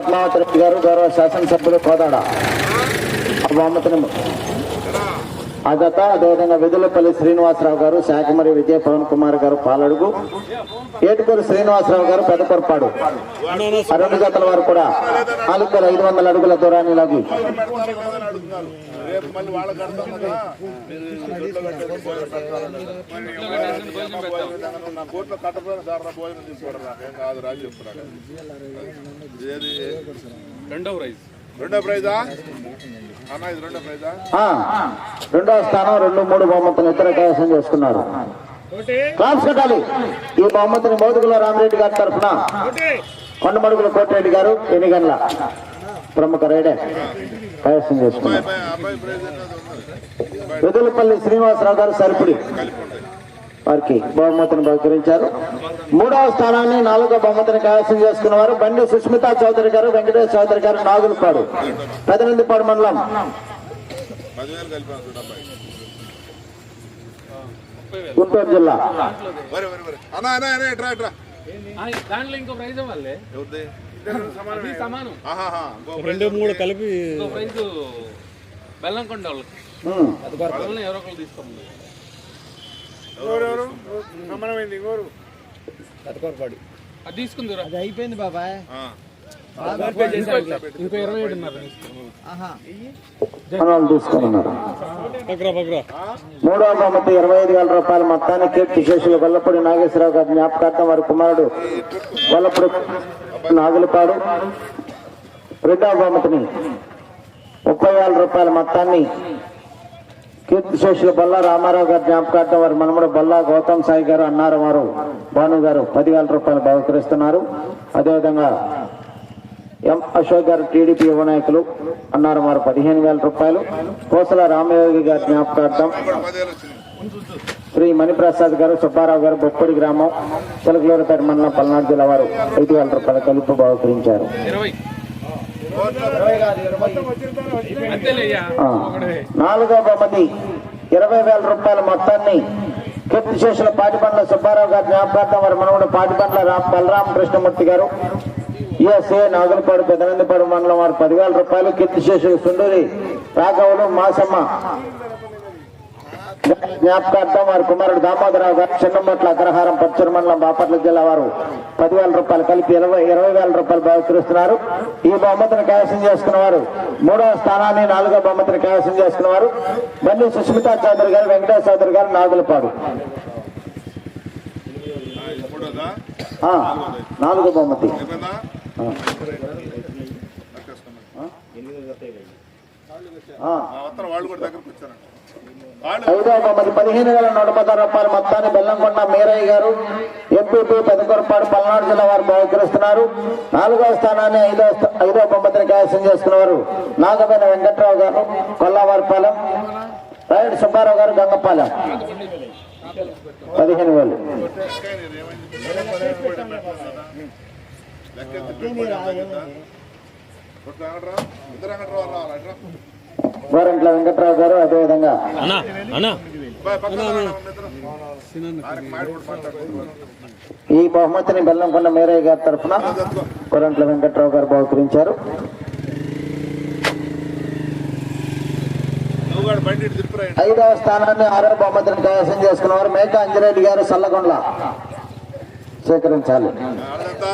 పద్మావతి గారు గౌరవ శాసనసభ్యులు కోదాడ. ఆ బహుమతిని అదేవిధంగా విధులపల్లి శ్రీనివాసరావు గారు శాఖమరి విజయ పవన్ కుమార్ గారు పాలడుగు. ఏటుకూరు శ్రీనివాసరావు గారు పెదకొరపాడు ఆ రెండు జతల వారు కూడా నాలుగు ఐదు వందల అడుగుల దూరాన్ని లాగి రేపు మళ్ళీ వాళ్ళ కడతాం కదా మీరు నా కోర్టులో కట్టపోయిన సార్ నా భోజనం తీసుకోవడం నాకేం కాదు రాజు చెప్తున్నాడు ఏది? రెండవ ప్రైజ్ రెండో ప్రైజా? అన్న ఇది రెండో ప్రైజా? ఆ, రెండవ స్థానం రెండు మూడు బహుమతులు ఇతర కైవసం చేసుకున్నారు. క్లాస్ కట్టాలి. ఈ బహుమతిని మోదుగుల రామరెడ్డి గారి తరఫున కొండమడుగుల కోటిరెడ్డి గారు ఎనిగండ్ల ప్రముఖ రైడర్ కైవసం చేసుకున్నారు. వెదులపల్లి శ్రీనివాసరావు గారు సరిపుడి. వారికి బహుమతిని బహుకరించారు. మూడవ స్థానాన్ని నాలుగో బహుమతిని కైవసం చేసుకున్న వారు బండి సుస్మితా చౌదరి గారు వెంకటేష్ చౌదరి గారు నాగులపాడు. పెదనందిపాడు మండలం. గుంటూరు జిల్లా. రెండు మూడు కలిపి బెల్లంకొండ వాళ్ళకి. ఎవరో ఒకరు తీసుకోండి. అది తీసుకుందిరా. అది అయిపోయింది బాబాయ్. ఇంకో ఇరవై ఏడు బహుమతి ఇరవై ఐదు వేల రూపాయల మొత్తాన్ని కీర్తి శేషులు గొల్లపూడి నాగేశ్వరరావు గారి జ్ఞాపకార్థం వారి కుమారుడు గొల్లపూడి నాగులపాడు. రెండవ బహుమతిని ముప్పై వేల రూపాయల మొత్తాన్ని కీర్తి శేషులు బల్లా రామారావు గారి జ్ఞాపకార్థం వారి మనముడు బల్లా గౌతమ్ సాయి గారు అన్నారు వారు. భాను గారు పదివేల రూపాయలు బహుకరిస్తున్నారు. అదేవిధంగా ఎం అశోక్ గారు టీడీపీ యువ నాయకులు అన్నారు వారు పదిహేను వేల రూపాయలు. కోసల రామయోగి గారి జ్ఞాపకార్థం శ్రీ మణిప్రసాద్ గారు సుబ్బారావు గారు బొప్పడి గ్రామం చిలకలూరుపేట మండలం పల్నాడు జిల్లా వారు ఐదు వేల రూపాయల కలుపు బహుకరించారు. ఇరవై నాలుగో బహుమతి ఇరవై వేల రూపాయల మొత్తాన్ని కీర్తిశేషుల పాటిపండ్ల సుబ్బారావు గారి జ్ఞాపకార్థం వారి మనవుడు పాటిపండ్ల రామ్ బలరామ కృష్ణమూర్తి గారు. ఈఎస్ఏ నాగులపాడు పెదనందిపాడు మండలం వారు పదివేల రూపాయలు కీర్తిశేషులు సుండూరి రాఘవులు మాసమ్మ జ్ఞాపకార్థం వారి కుమారుడు దామోదరరావు గారు చిన్నమట్ల అగ్రహారం పచ్చూరు మండలం బాపట్ల జిల్లా వారు పదివేల రూపాయలు కలిపి ఇరవై ఇరవై వేల రూపాయలు బహుకరిస్తున్నారు ఈ బహుమతిని కైవసం చేసుకున్న వారు మూడవ స్థానాన్ని నాలుగో బహుమతిని కైవసం చేసుకున్న వారు బండి సుస్మితా చౌదరి గారు వెంకటేశ్వర చౌదరి గారు నాగులపాడు. నాలుగో బహుమతి. పదిహేను వేల నూట పదహారు రూపాయల మొత్తాన్ని బెల్లంకొండ మీరయ్య గారు ఎంపీపీ పెదకొరపాడు పల్నాడు జిల్లా వారు బహుకరిస్తున్నారు. నాలుగవ స్థానాన్ని ఐదవ స్థ- ఐదవ బహుమతిని కైవసం చేసుకున్నవారు నాగమైన వెంకట్రావు గారు కొల్లావారిపాలెం రాయుడు సుబ్బారావు గారు గంగపాలెం. పదిహేను వేలు. గోరంట్ల వెంకట్రావు గారు అదేవిధంగా ఈ బహుమతిని బెల్లంకొండ మీరయ్య గారి తరఫున గోరంట్ల వెంకట్రావు గారు బహుకరించారు. ఐదవ స్థానాన్ని ఆరో బహుమతిని కైవసం చేసుకున్నవారు మేక అంజిరెడ్డి గారు సల్లగొండ్ల. స్వీకరించాలి. ఆడదంతా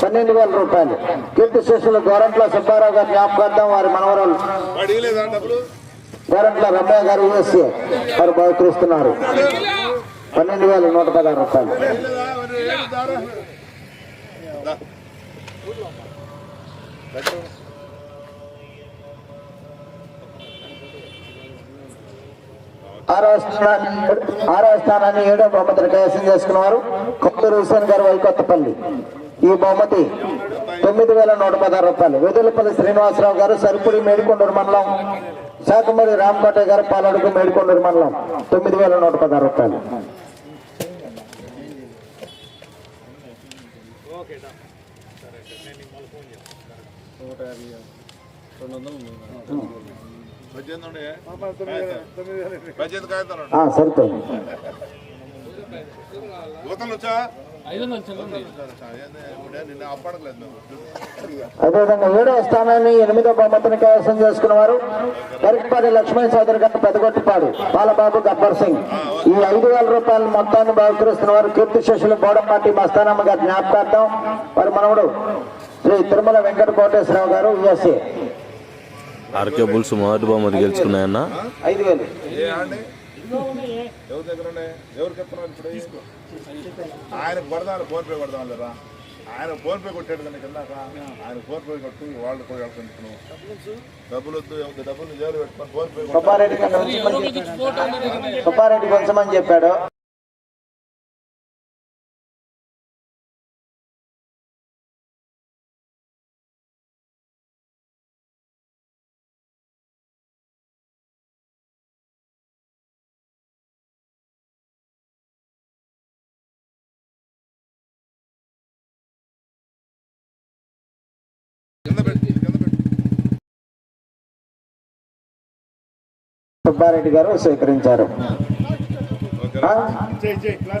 పన్నెండు వేల రూపాయలు. కీర్తి శిష్యులు గోరంట్ల సుబ్బారావు గారి జ్ఞాపకార్థం వారి మనవరాలు గోరంట్ల రమయ్య గారు యూఎస్ఏ వారు బహుకరిస్తున్నారు. పన్నెండు వేల నూట పదహారు రూపాయలు. ఆరవ స్థానాన్ని ఆరవ స్థానాన్ని ఏడో బహుమతిని కైవసం చేసుకున్నవారు కొత్తూరు హుసేన్ గారు వైకొత్తపల్లి. ఈ బహుమతి తొమ్మిది వేల నూట పదహారు రూపాయలు. వెదులపల్లి శ్రీనివాసరావు గారు సరిపుడి మేడికొండూరు మండలం. శాఖమూరి రామకోటయ్య గారు పాలడుగు మేడికొండూరు మండలం. తొమ్మిది వేల నూట పదహారు రూపాయలు. సరిపోయింది. అదేవిధంగా ఏడవ స్థానాన్ని ఎనిమిదో బహుమతిని కైవసం చేసుకున్న వారు గరికపాటి లక్ష్మీ చౌదరి గారు పెదగొట్టిపాడు బాలబాబు గబ్బర్ సింగ్. ఈ ఐదు వేల రూపాయల మొత్తాన్ని బహుకరిస్తున్న వారు కీర్తి శేషులు బోడంపాటి మస్తానమ్మ గారి జ్ఞాపకార్థం. వారి మనవడు శ్రీ తిరుమల వెంకట కోటేశ్వరరావు గారు యుఎస్ఏ ఆర్కే బుల్స్ మొదటి బహుమతి గెలుచుకున్నాయన్న. ఐదు వేలు. ఏ అండి ఎవరి దగ్గర ఉన్నాయి ఎవరికి ఎత్తున్నారు ఇప్పుడు? ఆయన కొడదాలు ఫోన్ పే కొడదాం లేరా ఆయన ఫోన్ పే కొట్టాడు కనుక కిందాక ఆయన ఫోన్ పే కొట్టు వాళ్ళు కూడా వెళ్తున్నాను డబ్బులు వద్దు డబ్బులు జోలు పెట్టుకొని ఫోన్ పే కొట్టు సుబ్బారెడ్డి కొంచెమని చెప్పాడు. సుబ్బారెడ్డి గారు స్వీకరించారు?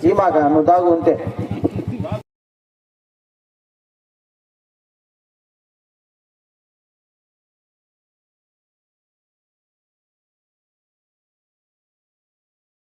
ఈ మాట నువ్వు తాగు ఉంటే.